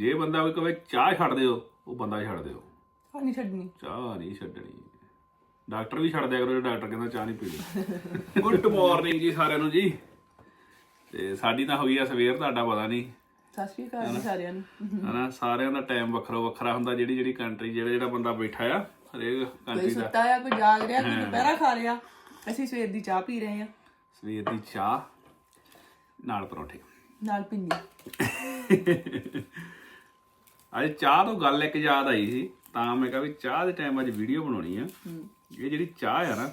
ਜੇ ਬੰਦਾ ਕੋਈ ਕਵੇ ਚਾਹ ਛੱਡ ਦਿਓ ਉਹ ਬੰਦਾ ਛੱਡ ਦਿਓ। ਹਾਂ ਨਹੀਂ ਛੱਡਣੀ। ਚਾਹ ਨਹੀਂ ਛੱਡਣੀ। ਡਾਕਟਰ ਵੀ ਛੱਡ ਦਿਆ ਕਰੋ ਜੇ ਡਾਕਟਰ ਕਹਿੰਦਾ ਚਾਹ ਨਹੀਂ ਪੀਣੀ। ਗੁੱਡ ਮਾਰਨਿੰਗ ਜੀ ਸਾਰਿਆਂ ਨੂੰ ਜੀ। ਤੇ ਸਾਡੀ ਤਾਂ ਹੋਈ ਆ ਸਵੇਰ ਤੁਹਾਡਾ ਪਤਾ ਨਹੀਂ। ਸਤਿ ਸ਼੍ਰੀ ਅਕਾਲ ਜੀ ਸਾਰਿਆਂ ਨੂੰ। ਹਨਾ? ਸਾਰਿਆਂ ਦਾ ਟਾਈਮ ਵੱਖਰਾ ਵੱਖਰਾ ਹੁੰਦਾ ਜਿਹੜੀ ਜਿਹੜੀ ਕੰਟਰੀ ਜਿਹੜਾ ਜਿਹੜਾ ਬੰਦਾ ਬੈਠਾ ਆ ਹਰੇਕ ਕੰਟਰੀ ਦਾ। ਸੁੱਤਾ ਆ ਕੋਈ ਜਾਗ ਰਿਹਾ ਕੋਈ ਦੁਪਹਿਰਾ ਖਾ ਰਿਹਾ ਅਸੀਂ ਸਵੇਰ ਦੀ ਚਾਹ ਪੀ ਰਹੇ ਆ ਸਵੇਰ ਦੀ ਚਾਹ ਨਾਲ ਪਰੌਂਠੇ। ਨਾਲ ਪਿੰਨੀ ਅੱਜ ਚਾਹ ਤੋਂ ਗੱਲ ਇੱਕ ਯਾਦ ਆਈ ਸੀ ਤਾਂ ਮੈਂ ਕਿਹਾ ਵੀ ਚਾਹ ਦੇ ਟਾਈਮ ਅੱਜ ਵੀਡੀਓ ਬਣਾਉਣੀ ਆ। ਇਹ ਜਿਹੜੀ ਚਾਹ ਆ ਨਾ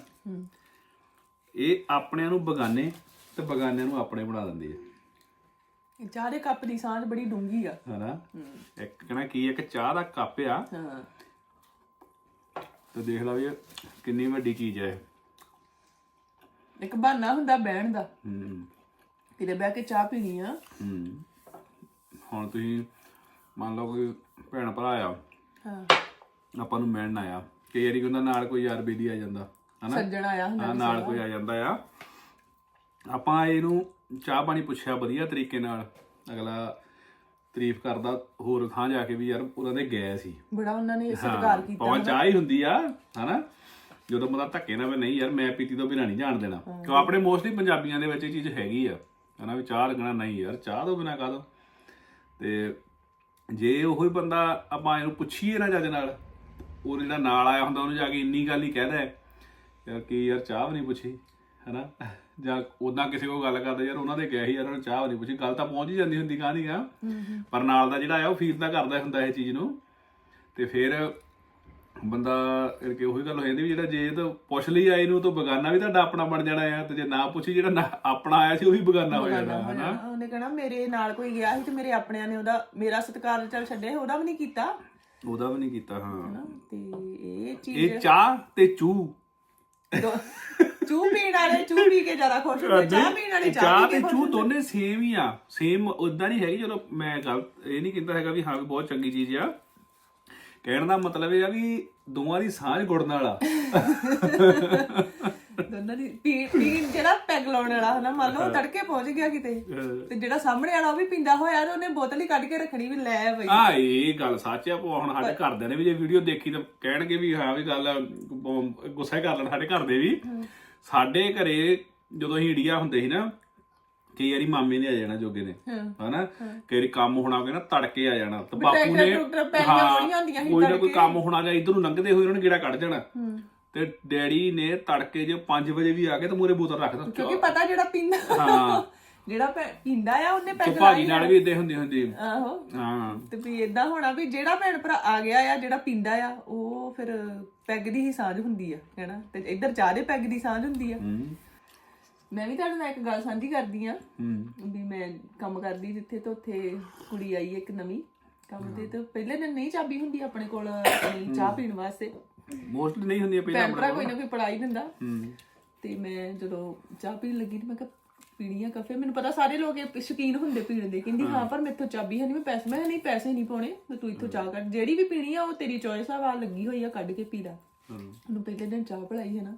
ਇਹ ਆਪਣਿਆਂ ਨੂੰ ਬਗਾਨੇ ਤੇ ਬਗਾਨਿਆਂ ਨੂੰ ਆਪਣੇ ਬਣਾ ਦਿੰਦੀ ਇਹ ਚਾਹ ਦੇ ਕੱਪ ਦੀ ਸਾਂਝ ਬੜੀ ਡੂੰਗੀ ਆ। ਹਨਾ? ਇੱਕ ਕਹਣਾ ਕੀ ਇੱਕ ਚਾਹ ਦਾ ਕੱਪ ਆ। ਹਾਂ। ਤੇ ਦੇਖ ਲਾ ਵੀ ਕਿੰਨੀ ਵੱਡੀ ਚੀਜ਼ ਹੈ ਇੱਕ ਬਹਾਨਾ ਹੁੰਦਾ ਬਹਿਣ ਦਾ। ਹੂੰ। ਕਿਤੇ ਬਹਿ ਕੇ ਚਾਹ ਪੀਣੀ ਆ। ਹੂੰ। ਹੁਣ ਤੁਸੀਂ ਮੰਨ ਲਓ ਕੋਈ ਭੈਣ ਭਰਾ ਆ ਹਾਂ। ਆਪਾਂ ਨੂੰ ਮਿਲਣ ਆਇਆ। ਕਈ ਵਾਰੀ ਉਹਦਾ ਨਾਲ ਕੋਈ ਯਾਰ ਬੇਲੀ ਆ ਜਾਂਦਾ ਹਨਾ? ਸੱਜਣ ਆਇਆ ਹੁੰਦਾ ਹਾਂ ਨਾਲ ਕੋਈ ਆ ਜਾਂਦਾ ਆ। ਆਪਾਂ ਇਹਨੂੰ ਚਾਹ ਪਾਣੀ ਪੁੱਛਿਆ ਵਧੀਆ ਤਰੀਕੇ ਨਾਲ। ਅਗਲਾ ਤਾਰੀਫ ਕਰਦਾ ਹੋਰ ਥਾਂ ਜਾ ਕੇ ਵੀ ਯਾਰ ਉਹਨਾਂ ਦੇ ਗਏ ਸੀ। ਬੜਾ ਉਹਨਾਂ ਨੇ ਸਤਿਕਾਰ ਕੀਤਾ ਪਵਾ ਚਾਹ ਹੀ ਹੁੰਦੀ ਆ ਹਨਾ? ਜਦੋਂ ਬੰਦਾ ਧੱਕੇ ਨਾਲ ਵੀ ਨਹੀਂ ਯਾਰ ਮੈਂ ਪੀਤੀ ਤੋਂ ਬਿਨਾਂ ਨਹੀਂ ਜਾਣ ਦੇਣਾ। ਕਿਉਂ? ਆਪਣੇ ਮੋਸਟਲੀ ਪੰਜਾਬੀਆਂ ਦੇ ਵਿੱਚ ਇਹ ਚੀਜ਼ ਹੈਗੀ ਆ। ਹਨਾ ਵੀ ਚਾਹ ਲੱਗਣਾ ਨਹੀਂ ਯਾਰ ਚਾਹ ਤੋਂ ਬਿਨਾਂ ਕਾਹਦੋਂ? ਤੇ ਜੇ ਉਹੀ ਬੰਦਾ ਆਪਾਂ ਇਹਨੂੰ ਪੁੱਛੀਏ ਨਾ ਜੱਜ ਨਾਲ ਉਹ ਜਿਹੜਾ ਨਾਲ ਆਇਆ ਹੁੰਦਾ ਉਹਨੂੰ ਜਾ ਕੇ ਇੰਨੀ ਗੱਲ ਹੀ ਕਹਿਦਾ ਯਾਰ ਕੀ ਯਾਰ ਚਾਹ ਵੀ ਨਹੀਂ ਪੁੱਛੀ ਹਨਾ? ਜਾਂ ਉਦਾਂ ਕਿਸੇ ਕੋਲ ਗੱਲ ਕਰਦੇ ਯਾਰ ਉਹਨਾਂ ਦੇ ਗਏ ਸੀ ਯਾਰ ਉਹਨਾਂ ਚਾਹ ਵੀ ਨਹੀਂ ਪੁੱਛੀ ਗੱਲ ਤਾਂ ਪਹੁੰਚ ਹੀ ਜਾਂਦੀ ਹੁੰਦੀ ਕਹਾਣੀ ਆ? ਪਰ ਨਾਲ ਦਾ ਜਿਹੜਾ ਆ ਉਹ ਫੀਲ ਤਾਂ ਕਰਦਾ ਹੁੰਦਾ ਇਹ ਚੀਜ਼ ਨੂੰ। ਤੇ ਫਿਰ ਬੰਦਾ ਕਰਕੇ ਉਹੀ ਗੱਲ ਹੋ ਜਾਂਦੀ ਵੀ ਜਿਹੜਾ ਜੇ ਤਾਂ ਪੁੱਛ ਲਈ ਆਏ ਨੂੰ ਤਾਂ ਬਗਾਨਾ ਵੀ ਤੁਹਾਡਾ ਆਪਣਾ ਬਣ ਜਾਣਾ ਆ ਤੇ ਜੇ ਨਾ ਪੁੱਛੀ ਜਿਹੜਾ ਨਾ- ਆਪਣਾ ਆਇਆ ਸੀ ਉਹੀ ਬਗਾਨਾ ਹੋ ਜਾਣਾ ਹਨਾ? ਉਹਨੇ ਕਹਣਾ ਮੇਰੇ ਨਾਲ ਕੋਈ ਗਿਆ ਸੀ ਤੇ ਮੇਰੇ ਆਪਣਿਆਂ ਨੇ ਉਹਦਾ ਮੇਰਾ ਸਤਿਕਾਰ ਚੱਲ ਛੱਡਿਆ ਉਹਦਾ ਵੀ ਨਹੀਂ ਕੀਤਾ। ਉਹਦਾ ਵੀ ਨਹੀਂ ਕੀਤਾ ਹਾਂ। ਤੇ ਇਹ ਚੀਜ਼ ਇਹ ਚਾਹ ਤੇ ਚੂ। ਚੂਹ ਪੀਣ ਵਾਲੇ ਚੂਹ ਪੀ ਕੇ ਜ਼ਿਆਦਾ ਖੁਸ਼ ਹੁੰਦੇ ਚਾਹ ਪੀਣ ਵਾਲੇ ਚਾਹ ਤੇ ਕੇ ਚੂ ਦੋਨੇ ਸੇਮ ਹੀ ਆ। ਸੇਮ ਉਦਾਂ ਨਹੀਂ ਹੈਗੀ ਚਲੋ ਮੈਂ ਗੱਲ ਇਹ ਨਹੀਂ ਕਹਿੰਦਾ ਹੈਗਾ ਵੀ ਹਾਂ ਵੀ ਬਹੁਤ ਚੰਗੀ ਚੀਜ਼ ਆ। ਕਹਿਣ ਦਾ ਮਤਲਬ ਇਹ ਆ ਵੀ ਦੋਵਾਂ ਦੀ ਸਾਂਝ ਗੁੜਨ ਵਾਲਾ। ਦੋਨਾਂ ਦੀ ਪੀ ਪੀਣ ਜਿਹੜਾ ਪੈਗ ਲਾਉਣ ਵਾਲਾ ਹਨਾ ਮੰਨ ਲਓ ਉਹ ਤੜਕੇ ਪਹੁੰਚ ਗਿਆ ਕਿਤੇ ਤੇ ਜਿਹੜਾ ਸਾਹਮਣੇ ਵਾਲਾ ਉਹ ਵੀ ਪੀਂਦਾ ਹੋਇਆ ਤੇ ਉਹਨੇ ਬੋਤਲ ਹੀ ਕੱਢ ਕੇ ਰੱਖਣੀ ਵੀ ਲੈ ਬਈ। ਆ ਇਹ ਗੱਲ ਸੱਚ ਆ ਭੋ ਹੁਣ ਸਾਡੇ ਘਰਦਿਆਂ ਨੇ ਵੀ ਜੇ ਵੀਡੀਓ ਦੇਖੀ ਤਾਂ ਕਹਿਣਗੇ ਵੀ ਹਾਂ ਵੀ ਗੱਲ ਗੁੱਸਾ ਹੀ ਕਰ ਲੈਣ ਸਾਡੇ ਘਰ ਦੇ ਵੀ ਸਾਡੇ ਘਰੇ ਜਦੋਂ ਅਸੀਂ ਇੰਡੀਆ ਹੁੰਦੇ ਸੀ ਨਾ ਕਈ ਵਾਰੀ ਮਾਮੇ ਨੇ ਆ ਜਾਣਾ ਜੋਗੇ ਨੇ ਹਨਾ? ਕਈ ਵਾਰੀ ਕੰਮ ਹੋਣਾ ਹੋਵੇ ਨਾ ਤੜਕੇ ਆ ਜਾਣਾ। ਤੇ ਬਾਪੂ ਨੇ ਕੋਈ ਨਾ ਕੋਈ ਕੰਮ ਹੋਣਾ ਜਾਂ ਇਧਰੋਂ ਲੰਘਦੇ ਹੋਏ ਉਹਨਾਂ ਨੇ ਗੇੜਾ ਕੱਢ ਜਾਣਾ। ਤੇ ਡੈਡੀ ਨੇ ਤੜਕੇ ਜੇ 5 ਵਜੇ ਵੀ ਆ ਗਏ ਤਾਂ ਮੂਰੇ ਬੋਤਲ ਰੱਖਦਾ ਕਿਉਂਕਿ ਪਤਾ ਜਿਹੜਾ ਪੀਂਦਾ ਹਾਂ। ਜਿਹੜਾ ਪੀਂਦਾ ਆ ਉਹਨੇ ਪੈਗ ਭਾਜੀ ਨਾਲ ਵੀ ਇਦਾਂ ਹੁੰਦੀ ਹੁੰਦੀ। ਆਹੋ। ਹਾਂ। ਤੇ ਵੀ ਇਦਾਂ ਹੋਣਾ ਵੀ ਜਿਹੜਾ ਭੈਣ ਭਰਾ ਆ ਗਿਆ ਆ ਜਿਹੜਾ ਪੀਂਦਾ ਆ ਉਹ ਫਿਰ ਪੈਗ ਦੀ ਹੀ ਸਾਂਝ ਹੁੰਦੀ ਆ ਹੈਨਾ? ਤੇ ਇੱਧਰ ਚਾਹ ਦੇ ਪੈਗ ਦੀ ਸਾਂਝ ਹੁੰਦੀ ਆ। ਹੂੰ। ਮੈਂ ਵੀ ਤੁਹਾਡੇ ਨਾਲ ਇੱਕ ਗੱਲ ਸਾਂਝੀ ਕਰਦੀ ਆ ਹੂੰ। ਵੀ ਮੈਂ ਕੰਮ ਕਰਦੀ ਜਿੱਥੇ ਤੇ ਉੱਥੇ ਕੁੜੀ ਆਈ ਇੱਕ ਨਵੀਂ। ਕੰਮ ਤੇ ਤੇ ਪਹਿਲੇ ਦਿਨ ਨਹੀਂ ਚਾਬੀ ਹੁੰਦੀ ਆਪਣੇ ਕੋਲ ਆਪਣੀ ਚਾਹ ਪੀਣ ਵਾਸਤੇ। ਮੋਸਟਲੀ ਨਹੀਂ ਹੁੰਦੀਆਂ ਪਹਿਲਾਂ ਭੈਣ ਭਰਾ ਕੋਈ ਨਾ ਕੋਈ ਪੜਾਈ ਦਿੰਦਾ। ਹੂੰ। ਤੇ ਮੈਂ ਜਦੋਂ ਚਾਹ ਪੀਣ ਲੱਗੀ ਤੇ ਮੈਂ ਕਿਹਾ ਪੀਣੀ ਆ ਕਾਫੇ ਮੈਨੂੰ ਪਤਾ ਸਾਰੇ ਲੋਕ ਇਹ ਸ਼ੌਕੀਨ ਹੁੰਦੇ ਪੀਣ ਦੇ ਕਹਿੰਦੀ ਹਾਂ ਪਰ ਮੇਥੋਂ ਚਾਬੀ ਹੈ ਨਹੀਂ ਮੈਂ ਪੈਸੇ ਮੈਂ ਨਹੀਂ ਪੈਸੇ ਨਹੀਂ ਪਾਉਣੇ ਮੈਂ ਤੂੰ ਇੱਥੋਂ ਚਾਹ ਕੱਢ। ਜਿਹੜੀ ਵੀ ਪੀਣੀ ਆ ਉਹ ਤੇਰੀ ਚੋਇਸ ਆ ਵਾ ਲੱਗੀ ਹੋਈ ਆ ਕੱਢ ਕੇ ਪੀ ਲੈ। ਹੂੰ। ਉਹਨੂੰ ਪਹਿਲੇ ਦਿਨ ਚਾਹ ਪੜਾਈ ਹੈ ਨਾ।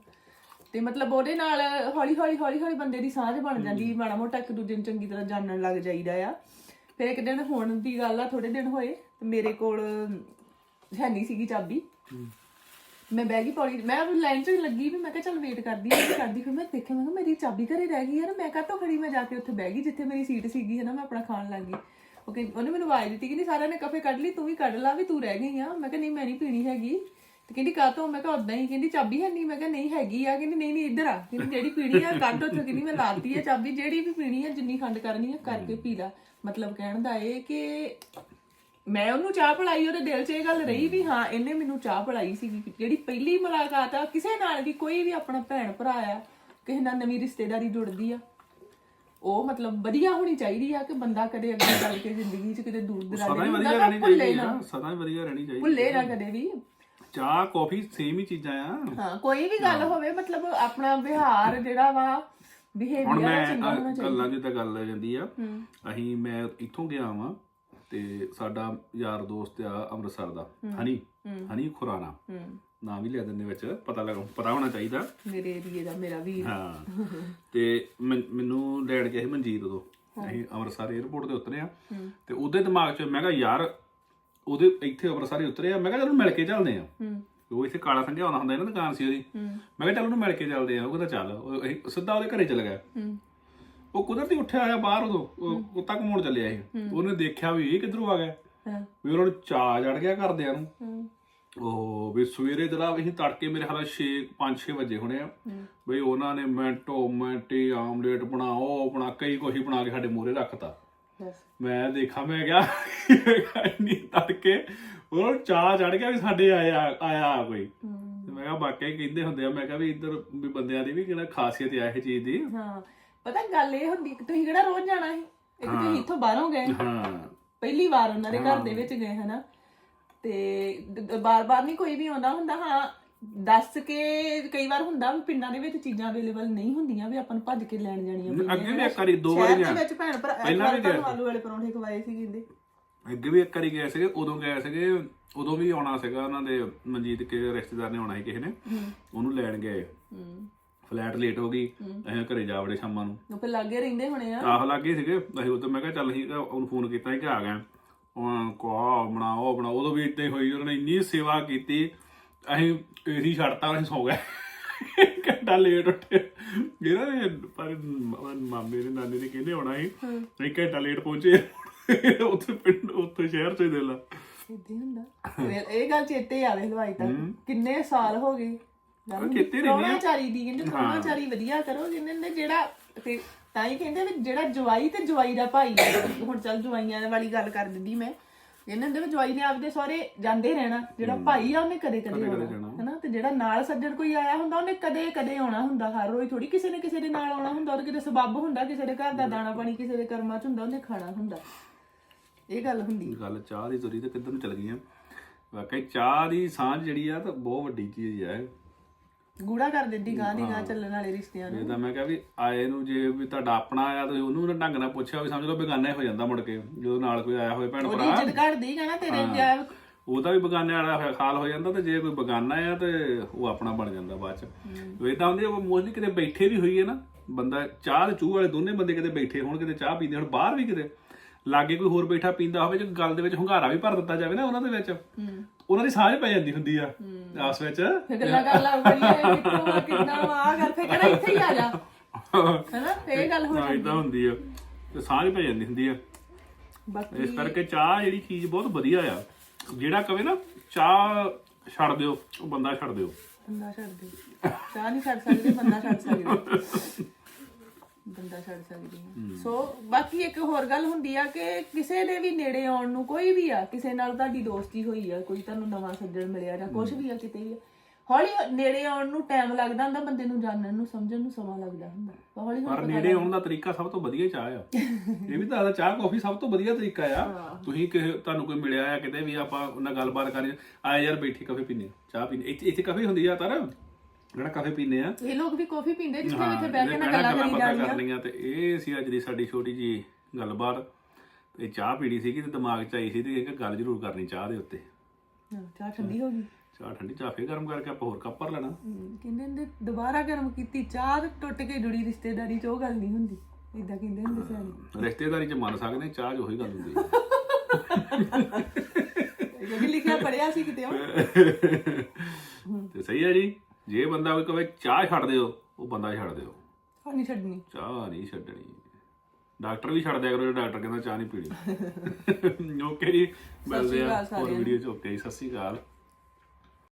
ਤੇ ਮਤਲਬ ਉਹਦੇ ਨਾਲ ਹੌਲੀ ਹੌਲੀ ਹੌਲੀ ਹੌਲੀ ਬੰਦੇ ਦੀ ਸਾਂਝ ਬਣ ਜਾਂਦੀ ਮਾੜਾ ਮੋਟਾ ਇੱਕ ਦੂਜੇ ਨੂੰ ਚੰਗੀ ਤਰ੍ਹਾਂ ਜਾਣਨ ਲੱਗ ਜਾਈਦਾ ਆ। ਫਿਰ ਇੱਕ ਦਿਨ ਹੁਣ ਦੀ ਗੱਲ ਆ ਥੋੜੇ ਦਿਨ ਹੋਏ ਤੇ ਮੇਰੇ ਕੋਲ ਹੈ ਨਹੀਂ ਸੀਗੀ ਚਾਬੀ। ਮੈਂ ਬੈਗ ਹੀ ਪੌੜੀ ਮੈਂ ਲਾਈਨ 'ਚ ਲੱਗੀ ਵੀ ਮੈਂ ਕਿਹਾ ਚੱਲ ਵੇਟ ਕਰਦੀ ਹਾਂ ਕਰਦੀ ਫਿਰ ਮੈਂ ਦੇਖਿਆ ਮੈਂ ਕਿਹਾ ਮੇਰੀ ਚਾਬੀ ਘਰੇ ਰਹਿ ਗਈ ਯਾਰ ਮੈਂ ਕਾਹਤੋਂ ਖੜੀ ਮੈਂ ਜਾ ਕੇ ਉੱਥੇ ਬਹਿ ਗਈ ਜਿੱਥੇ ਮੇਰੀ ਸੀਟ ਸੀਗੀ ਹੈ ਨਾ ਮੈਂ ਆਪਣਾ ਖਾਣ ਲੱਗ ਗਈ। ਉਹ ਕਹਿੰਦੀ ਉਹਨੇ ਮੈਨੂੰ ਆਵਾਜ਼ ਦਿੱਤੀ ਕਿ ਨਹੀਂ ਸਾਰਿਆਂ ਨੇ ਕਾਫੇ ਕੱਢ ਲਈ ਤੂੰ ਵੀ ਕੱਢ ਲਾ ਵੀ ਤੂੰ ਰਹਿ ਗਈ ਆ। ਮੈਂ ਕਿਹਾ ਨਹੀਂ ਮੈਂ ਨਹੀਂ ਪੀਣੀ ਹੈਗੀ। ਤੇ ਕਹਿੰਦੀ ਕਾਹਤੋਂ ਮੈਂ ਕਿਹਾ ਉਦਾਂ ਹੀ। ਕਹਿੰਦੀ ਚਾਬੀ ਹੈ ਨਹੀਂ? ਮੈਂ ਕਿਹਾ ਨਹੀਂ ਹੈਗੀ ਆ। ਕਹਿੰਦੀ ਨਹੀਂ ਨਹੀਂ ਇੱਧਰ ਆ। ਕਹਿੰਦੀ ਜਿਹੜੀ ਪੀਣੀ ਆ ਕੱਢ ਉੱਥੋਂ। ਕਹਿੰਦੀ ਮੈਂ ਲਾਤੀ ਆ ਚਾਬੀ। ਜਿਹੜੀ ਵੀ ਪੀਣੀ ਆ ਜਿੰਨੀ ਖੰਡ ਕਰਨੀ ਆ ਕਰਕੇ ਪੀ ਲਾ। ਮਤਲਬ ਕਹਿਣ ਦਾ ਇਹ ਕਿ ਮੈਂ ਉਹਨੂੰ ਚਾਹ ਪੜਾਈ ਉਹਦੇ ਦਿਲ 'ਚ ਇਹ ਗੱਲ ਰਹੀ ਵੀ ਹਾਂ ਇਹਨੇ ਮੈਨੂੰ ਚਾਹ ਪੜਾਈ ਸੀ ਜਿਹੜੀ ਪਹਿਲੀ ਮੁਲਾਕਾਤ ਆ ਕਿਸੇ ਨਾਲ ਵੀ ਕੋਈ ਵੀ ਆਪਣਾ ਭੈਣ ਭਰਾ ਆ ਕਿਸੇ ਨਾਲ ਨਵੀਂ ਰਿਸ਼ਤੇਦਾਰੀ ਜੁੜਦੀ ਆ ਉਹ ਮਤਲਬ ਵਧੀਆ ਹੋਣੀ ਚਾਹੀਦੀ ਆ ਕਿ ਬੰਦਾ ਕਦੇ ਅੱਗੇ ਚੱਲ ਕੇ ਜ਼ਿੰਦਗੀ 'ਚ ਕਿਤੇ ਦੂਰ ਦਰਾਡੇ ਸਦਾ ਹੀ ਵਧੀਆ ਰਹਿਣੀ ਚਾਹੀਦੀ ਆ ਸਦਾ ਹੀ ਵਧੀਆ ਰਹਿਣੀ ਚਾਹੀਦੀ ਭੁੱਲੇ ਨਾ ਕਦੇ ਵੀ। ਚਾਹ ਕਾਫੀ ਸੇਮ ਹੀ ਚੀਜ਼ਾਂ ਆ। ਹਾਂ ਕੋਈ ਵੀ ਗੱਲ ਹੋਵੇ ਮਤਲਬ ਆਪਣਾ ਵਿਹਾਰ ਜਿਹੜਾ ਵਾ ਹੁਣ ਬਿਹੇਵੀਅਰ ਮੈਂ ਚੰਗਾ ਹੋਣਾ ਚਾਹੀਦਾ। ਗੱਲਾਂ ਜਿੱਦਾਂ ਗੱਲ ਆ ਜਾਂਦੀ ਆ। ਅਸੀਂ ਮੈਂ ਇੱਥੋਂ ਗਿਆ ਵਾਂ ਤੇ ਸਾਡਾ ਯਾਰ ਦੋਸਤ ਆ ਅੰਮ੍ਰਿਤਸਰ ਦਾ ਹਨੀ। ਹਨੀ ਖੁਰਾਨਾ ਹੂੰ। ਨਾਮ ਵੀ ਲਿਆ ਦਿੰਦੇ ਵਿੱਚ ਪਤਾ ਲੱਗ ਪਤਾ ਹੋਣਾ ਚਾਹੀਦਾ। ਮੇਰੇ ਏਰੀਏ ਦਾ ਮੇਰਾ ਵੀਰ। ਹਾਂ। ਤੇ ਮੈਨ- ਮੈਨੂੰ ਲੈਣ ਗਿਆ ਸੀ ਮਨਜੀਤ ਉਦੋਂ। ਅਸੀਂ ਅੰਮ੍ਰਿਤਸਰ 에ਅਰਪੋਰਟ ਤੇ ਉਤਰੇ ਆ। ਤੇ ਉਹਦੇ ਦਿਮਾਗ 'ਚ ਮੈਂ ਕਿਹਾ ਯਾਰ ਉਹਦੇ ਇੱਥੇ ਅੰਮ੍ਰਿਤਸਰ ਹੀ ਉਤਰੇ ਆ ਮੈਂ ਕਿਹਾ ਚਲ ਉਹਨੂੰ ਮਿਲ ਕੇ ਚੱਲਦੇ ਆ ਹੂੰ। ਉਹ ਇੱਥੇ ਕਾਲਾ ਸੰਘਿਆ ਆਉਂਦਾ ਹੁੰਦਾ ਇਹਨਾਂ ਦੁਕਾਨ ਸੀ ਉਹਦੀ। ਮੈਂ ਕਿਹਾ ਚੱਲ ਉਹਨੂੰ ਮਿਲ ਕੇ ਚੱਲਦੇ ਆ ਉਹ ਕਹਿੰਦਾ ਚੱਲ। ਉਹ ਅਸੀਂ ਸਿੱਧਾ ਉਹਦੇ ਘਰੇ ਚਲ ਗਿਆ ਹੂੰ। ਉਹ ਕੁਦਰਤੀ ਉੱਠਿਆ ਆਇਆ ਬਾਹਰ ਉਦੋਂ। ਉਹ ਕੁੱਤਾ ਘਮਾਉਣ ਚੱਲਿਆ ਇਹ ਉਹਨੇ ਦੇਖਿਆ ਵੀ ਇਹ ਕਿੱਧਰੋਂ ਆ ਗਿਆ। ਹਾਂ। ਵੀ ਉਹਨਾਂ ਨੂੰ ਚਾਹ ਚੜ ਗਿਆ ਘਰਦਿਆਂ ਨੂੰ। ਹੂੰ। ਉਹ ਵੀ ਸਵੇਰੇ ਜਰਾ ਅਸੀਂ ਤੜਕੇ ਮੇਰੇ ਹਾਲਾ 6 5-6 ਵਜੇ ਹੋਣੇ ਆ। ਬਈ ਉਹਨਾਂ ਨੇ ਮੈਂਟੋ ਮੈਂਟੀ ਆਮਲੇਟ ਬਣਾ ਉਹ ਬਣਾ ਕਈ ਹੀ ਬਣਾ ਕੇ ਸਾਡੇ ਮੂਹਰੇ ਰੱਖਤਾ। ਮੈਂ ਦੇਖਾ ਮੈਂ ਕਿਹਾ ਇੰਨੀ ਤੜਕੇ ਉਹਨਾਂ ਨੂੰ ਚਾਹ ਚੜ ਗਿਆ ਵੀ ਸਾਡੇ ਆਇਆ ਆਇਆ ਕੋਈ। ਤੇ ਮੈਂ ਕਿਹਾ ਵਾਕਿਆ ਹੀ ਕਹਿੰਦੇ ਹੁੰਦੇ ਆ ਮੈਂ ਕਿਹਾ ਵੀ ਇੱਧਰ ਵੀ ਬੰਦਿਆਂ ਦੀ ਵੀ ਕਿਹੜਾ ਖਾਸੀਅਤ ਆ ਇਹ ਚੀਜ਼ ਦੀ। ਹਾਂ ਪਤਾ ਗੱਲ ਇਹ ਹੁੰਦੀ ਕਿ ਤੁਸੀਂ ਕਿਹੜਾ ਰੋਜ਼ ਜਾਣਾ ਸੀ? ਇੱਕ ਤੁਸੀਂ ਇੱਥੋਂ ਬਾਹਰੋਂ ਗਏ? ਹਾਂ। ਪਹਿਲੀ ਵਾਰ ਉਹਨਾਂ ਦੇ ਘਰ ਦੇ ਵਿੱਚ ਗਏ ਹਨਾ? ਤੇ ਬਾਰ-ਬਾਰ ਨਹੀਂ ਕੋਈ ਵੀ ਆਉਂਦਾ ਹੁੰਦਾ ਹਾਂ ਦੱਸ ਕੇ ਕਈ ਵਾਰ ਹੁੰਦਾ ਵੀ ਪਿੰਡਾਂ ਦੇ ਵਿੱਚ ਚੀਜ਼ਾਂ ਅਵੇਲੇਬਲ ਨਹੀਂ ਹੁੰਦੀਆਂ ਵੀ ਆਪਾਂ ਨੂੰ ਭੱਜ ਕੇ ਲੈਣ ਜਾਣੀਆਂ ਅੱਗੇ ਵੀ ਇੱਕ ਵਾਰੀ ਦੋ ਸ਼ਹਿਰ ਵਾਰੀ ਦੇ ਗਿਆ ਵਿੱਚ ਭੈਣ ਭਰਾ ਪਹਿਲਾਂ ਵੀ ਤੁਹਾਨੂੰ ਆਲੂ ਵਾਲੇ ਪਰੌਂਠੇ ਖਵਾਏ ਸੀ ਕਹਿੰਦੇ। ਅੱਗੇ ਵੀ ਇੱਕ ਵਾਰੀ ਗਏ ਸੀਗੇ ਉਦੋਂ ਗਏ ਸੀਗੇ ਉਦੋਂ ਵੀ ਆਉਣਾ ਸੀਗਾ ਉਹਨਾਂ ਦੇ ਮਨਜੀਤ ਕੇ ਰਿਸ਼ਤੇਦਾਰ ਨੇ ਆਉਣਾ ਸੀ ਕਿਸੇ ਨੇ। ਉਹਨੂੰ ਲੈਣ ਗਏ। ਫਲੈਟ ਲੇਟ ਹੋ ਗਈ। ਅਸੀਂ ਘਰੇ ਜਾ ਵੜੇ ਸ਼ਾਮਾਂ ਨੂੰ। ਉਹ ਫਿਰ ਲਾਗੇ ਰਹਿੰਦੇ ਹੋਣੇ ਆ। ਆਹ ਲੱਗੇ ਸੀਗੇ। ਅਸੀਂ ਉਦੋਂ ਮੈਂ ਕਿਹਾ ਚੱਲ ਅਸੀਂ ਉਹਨੂੰ ਫੋਨ ਕੀਤਾ ਸੀ ਕਿ ਆ ਗਿਆ ਉਹ ਕੋ ਬਣਾ ਉਹ ਬਣਾ ਉਦੋਂ ਵੀ ਇੱਦਾਂ ਹੀ ਹੋਈ ਉਹਨਾਂ ਨੇ ਇੰਨੀ ਸੇਵਾ ਕੀਤੀ। ਅਸੀਂ ਏਸੀ ਛੱਡਤਾ ਅਸੀਂ ਸੌ ਗਏ। ਘੰਟਾ ਲੇਟ ਉੱਠੇ। ਨੇ ਪਰ ਮਾਮੇ ਨੇ ਨਾਨੇ ਨੇ ਕਹਿੰਦੇ ਆਉਣਾ ਸੀ। ਅਸੀਂ ਘੰਟਾ ਲੇਟ ਪਹੁੰਚੇ। ਉੱਥੇ ਪਿੰਡ ਉੱਥੇ ਸ਼ਹਿਰ ਚ ਦੇ ਲਾ। ਇਦਾਂ ਹੁੰਦਾ। ਫਿਰ ਇਹ ਗੱਲ ਚੇਤੇ ਆਵੇ ਹਲਵਾਈ ਤੱਕ। ਕਿੰਨੇ ਸਾਲ ਹੋ ਗਏ? ਰਹਿੰਦੀ। ਪ੍ਰਾਹੁਣਾਚਾਰੀ ਦੀ ਕਹਿੰਦੇ ਪ੍ਰਾਹੁਣਾਚਾਰੀ ਵਧੀਆ ਕਰੋ ਜਿੰਨੇ ਨੇ ਜਿਹੜਾ ਤੇ ਤਾਂ ਹੀ ਕਹਿੰਦੇ ਵੀ ਜਿਹੜਾ ਜਵਾਈ ਤੇ ਜਵਾਈ ਦਾ ਭਾਈ। ਹੁਣ ਚੱਲ ਜਵਾਈਆਂ ਵਾਲੀ ਗੱਲ ਕਰ ਦਿੰਦੀ ਮੈਂ। ਇਹਨਾਂ ਦੇ ਜਵਾਈ ਨੇ ਆਪਦੇ ਸਹੁਰੇ ਜਾਂਦੇ ਰਹਿਣਾ ਜਿਹੜਾ ਭਾਈ ਆ ਉਹਨੇ ਕਦੇ ਕਦੇ ਆਉਣਾ ਹਨਾ? ਤੇ ਜਿਹੜਾ ਨਾਲ ਸੱਜਣ ਕੋਈ ਆਇਆ ਹੁੰਦਾ ਉਹਨੇ ਕਦੇ ਕਦੇ ਆਉਣਾ ਹੁੰਦਾ ਹਰ ਰੋਜ਼ ਥੋੜੀ ਕਿਸੇ ਨੇ ਕਿਸੇ ਦੇ ਨਾਲ ਆਉਣਾ ਹੁੰਦਾ ਉਹ ਕਿਤੇ ਸਬੱਬ ਹੁੰਦਾ ਕਿਸੇ ਦੇ ਘਰ ਦਾ ਦਾਣਾ ਪਾਣੀ ਕਿਸੇ ਦੇ ਕਰਮਾਂ ਚ ਹੁੰਦਾ ਉਹਨੇ ਖਾਣਾ ਹੁੰਦਾ। ਇਹ ਗੱਲ ਹੁੰਦੀ। ਗੱਲ ਚਾਹ ਦੀ ਤੁਰੀ ਤੇ ਕਿੱਧਰ ਨੂੰ ਚਲ ਗਈਆਂ? ਵਾਕਈ ਚਾਹ ਦੀ ਸਾਂਝ ਜਿਹੜੀ ਆ ਤਾਂ ਬਹੁਤ ਵੱਡੀ ਚੀਜ਼ ਆ। ਗੂੜਾ ਕਰ ਦਿੰਦੀ ਗਾਂ ਦੀ ਗਾਂ ਚੱਲਣ ਵਾਲੇ ਰਿਸ਼ਤਿਆਂ ਨੂੰ। ਇਹ ਤਾਂ ਮੈਂ ਕਿਹਾ ਵੀ ਆਏ ਨੂੰ ਜੇ ਵੀ ਤੁਹਾਡਾ ਆਪਣਾ ਆਇਆ ਤੁਸੀਂ ਉਹਨੂੰ ਨਾ ਢੰਗ ਨਾਲ ਪੁੱਛਿਆ ਵੀ ਸਮਝ ਲਓ ਬੇਗਾਨਾ ਹੀ ਹੋ ਜਾਂਦਾ ਮੁੜ ਕੇ ਜਦੋਂ ਨਾਲ ਕੋਈ ਆਇਆ ਹੋਵੇ ਭੈਣ ਉਹਦੀ ਭਰਾ। ਇੱਜ਼ਤ ਘਟਦੀ ਕਹਿਣਾ ਤੇਰੇ ਜਾ ਉਹਦਾ ਵੀ ਬੇਗਾਨੇ ਵਾਲਾ ਹੋਇਆ ਖਾਲ ਹੋ ਜਾਂਦਾ ਤੇ ਜੇ ਕੋਈ ਬੇਗਾਨਾ ਆ ਤੇ ਉਹ ਆਪਣਾ ਬਣ ਜਾਂਦਾ ਬਾਅਦ ਚ। ਇਹ ਤਾਂ ਹੁੰਦੀ ਮੋਸਟਲੀ ਕਿਤੇ ਬੈਠੇ ਵੀ ਹੋਈਏ ਨਾ ਬੰਦਾ ਚਾਹ ਤੇ ਚੂਹ ਵਾਲੇ ਦੋਨੇ ਬੰਦੇ ਕਿਤੇ ਬੈਠੇ ਹੋਣ ਕਿਤੇ ਚਾਹ ਪੀਂਦੇ ਹੋਣ ਬਾਹਰ ਵੀ ਕਿਤੇ। ਲਾਗੇ ਕੋਈ ਹੋਰ ਬੈਠਾ ਪੀਂਦਾ ਹੋਵੇ ਜੇ ਗੱਲ ਦੇ ਵਿੱਚ ਹੁੰਗਾਰਾ ਵੀ ਭਰ ਦਿੱਤਾ ਜਾਵੇ ਨਾ ਉਹਨਾਂ ਦੇ ਵਿੱਚ। ਉਹਨਾਂ ਦੀ ਸਾਂਝ ਪੈ ਜਾਂਦੀ ਹੁੰਦੀ ਆ ਆਸ ਵਿੱਚ। ਗੱਲਾਂ ਕਰ ਲਾ ਬੜੀ ਹੈ ਕਿੱਥੋਂ ਕਿੰਨਾ ਆ ਕਰ ਫੇ ਕਹਿਣਾ ਇੱਥੇ ਹੀ ਆ ਜਾ। ਹੈਨਾ ਫੇ ਇਹ ਗੱਲ ਹੋ ਹਾਂ ਇਦਾਂ ਹੁੰਦੀ ਆ। ਤੇ ਸਾਂਝ ਪੈ ਜਾਂਦੀ ਹੁੰਦੀ ਆ। ਬਾਕੀ ਇਸ ਕਰਕੇ ਚਾਹ ਜਿਹੜੀ ਚੀਜ਼ ਬਹੁਤ ਵਧੀਆ ਆ। ਜਿਹੜਾ ਕਵੇ ਨਾ ਚਾਹ ਛੱਡ ਦਿਓ ਉਹ ਬੰਦਾ ਛੱਡ ਦਿਓ। ਬੰਦਾ ਛੱਡ ਦੇ ਚਾਹ ਨਹੀਂ ਛੱਡ ਸਕਦੇ ਬੰਦਾ ਛੱਡ ਸਕਦੇ। ਬੰਦਾ ਛੱਡ ਸਕਦੀ ਹੈ। ਸੋ ਬਾਕੀ ਇੱਕ ਹੋਰ ਗੱਲ ਹੁੰਦੀ ਆ ਕਿ ਕਿਸੇ ਦੇ ਵੀ ਨੇੜੇ ਆਉਣ ਨੂੰ ਕੋਈ ਵੀ ਆ ਕਿਸੇ ਨਾਲ ਤੁਹਾਡੀ ਦੋਸਤੀ ਹੋਈ ਆ ਕੋਈ ਤੁਹਾਨੂੰ ਨਵਾਂ ਸੱਜਣ ਮਿਲਿਆ ਜਾਂ ਕੁਝ ਵੀ ਆ ਕਿਤੇ ਵੀ ਆ ਹੌਲੀ ਨੇੜੇ ਆਉਣ ਨੂੰ ਟਾਈਮ ਲੱਗਦਾ ਹੁੰਦਾ ਬੰਦੇ ਨੂੰ ਜਾਣਨ ਨੂੰ ਸਮਝਣ ਨੂੰ ਸਮਾਂ ਲੱਗਦਾ ਹੁੰਦਾ। ਤਾਂ ਹੌਲੀ ਪਰ ਹੌਲੀ ਨੇੜੇ ਆਉਣ ਦਾ ਤਰੀਕਾ ਸਭ ਤੋਂ ਵਧੀਆ ਚਾਹ ਆ। ਇਹ ਵੀ ਤਾਂ ਚਾਹ ਕਾਫੀ ਸਭ ਤੋਂ ਵਧੀਆ ਤਰੀਕਾ ਆ। ਤੁਸੀਂ ਕਿਸੇ ਤੁਹਾਨੂੰ ਕੋਈ ਮਿਲਿਆ ਆ ਕਿਤੇ ਵੀ ਆਪਾਂ ਉਹਨਾਂ ਗੱਲਬਾਤ ਕਰੀ ਆ ਯਾਰ ਬੈਠੀ ਕਾਫੇ ਪੀਨੇ ਚਾਹ ਪੀਨੇ ਇੱਥੇ ਇੱਥੇ ਕਾਫੇ ਹੁੰਦੀ ਆ ਤਾਰ? ਜਿਹੜਾ ਕਾਫੇ ਪੀਨੇ ਆ। ਇਹ ਲੋਕ ਵੀ ਕਾਫੀ ਪੀਂਦੇ ਜਿੱਥੇ ਇੱਥੇ ਬਹਿ ਕੇ ਨਾ ਗੱਲਾਂ ਕਰੀ ਕਰਨੀਆਂ ਤੇ ਇਹ ਸੀ ਅੱਜ ਦੀ ਸਾਡੀ ਛੋਟੀ ਜੀ ਗੱਲਬਾਤ। ਤੇ ਚਾਹ ਪੀਣੀ ਸੀਗੀ ਤੇ ਦਿਮਾਗ 'ਚ ਆਈ ਸੀ ਤੇ ਇੱਕ ਗੱਲ ਜ਼ਰੂਰ ਕਰਨੀ ਚਾਹ ਦੇ ਉੱਤੇ। ਚਾਹ ਠੰਡੀ ਹੋ ਗਈ। ਚਾਹ ਠੰਡੀ ਚਾਹ ਫੇਰ ਗਰਮ ਕਰਕੇ ਆਪਾਂ ਹੋਰ ਕੱਪ ਭਰ ਲੈਣਾ। ਕਹਿੰਦੇ ਹੁੰਦੇ ਦੁਬਾਰਾ ਗਰਮ ਕੀਤੀ ਚਾਹ ਤੇ ਟੁੱਟ ਕੇ ਜੁੜੀ ਰਿਸ਼ਤੇਦਾਰੀ ਚ ਉਹ ਗੱਲ ਨਹੀਂ ਹੁੰਦੀ। ਇਦਾਂ ਕਹਿੰਦੇ ਹੁੰਦੇ ਸਿਆਣੇ ਰਿਸ਼ਤੇਦਾਰੀ 'ਚ ਮੰਨ ਸਕਦੇ ਚਾਹ 'ਚ ਉਹੀ ਗੱਲ ਹੁੰਦੀ। ਹੈ ਕਿਉਂਕਿ ਲਿਖਿਆ ਪੜਿਆ ਸੀ ਕਿਤੇ ਉਹ। ਤੇ ਸਹੀ ਹੈ ਜੀ? ਜੇ ਬੰਦਾ ਕੋਈ ਕਵੇ ਚਾਹ ਛੱਡ ਦਿਓ ਉਹ ਬੰਦਾ ਛੱਡ ਦਿਓ। ਹਾਂ ਨਹੀਂ ਛੱਡਣੀ। ਚਾਹ ਨਹੀਂ ਛੱਡਣੀ। ਡਾਕਟਰ ਵੀ ਛੱਡ ਦਿਆ ਕਰੋ ਜੇ ਡਾਕਟਰ ਕਹਿੰਦਾ ਚਾਹ ਨਹੀਂ ਪੀਣੀ। ਓਕੇ ਜੀ ਮਿਲਦੇ ਆ ਹੋਰ ਵੀਡੀਓ ਚ। ਓਕੇ ਸਤਿ ਸ਼੍ਰੀ ਅਕਾਲ।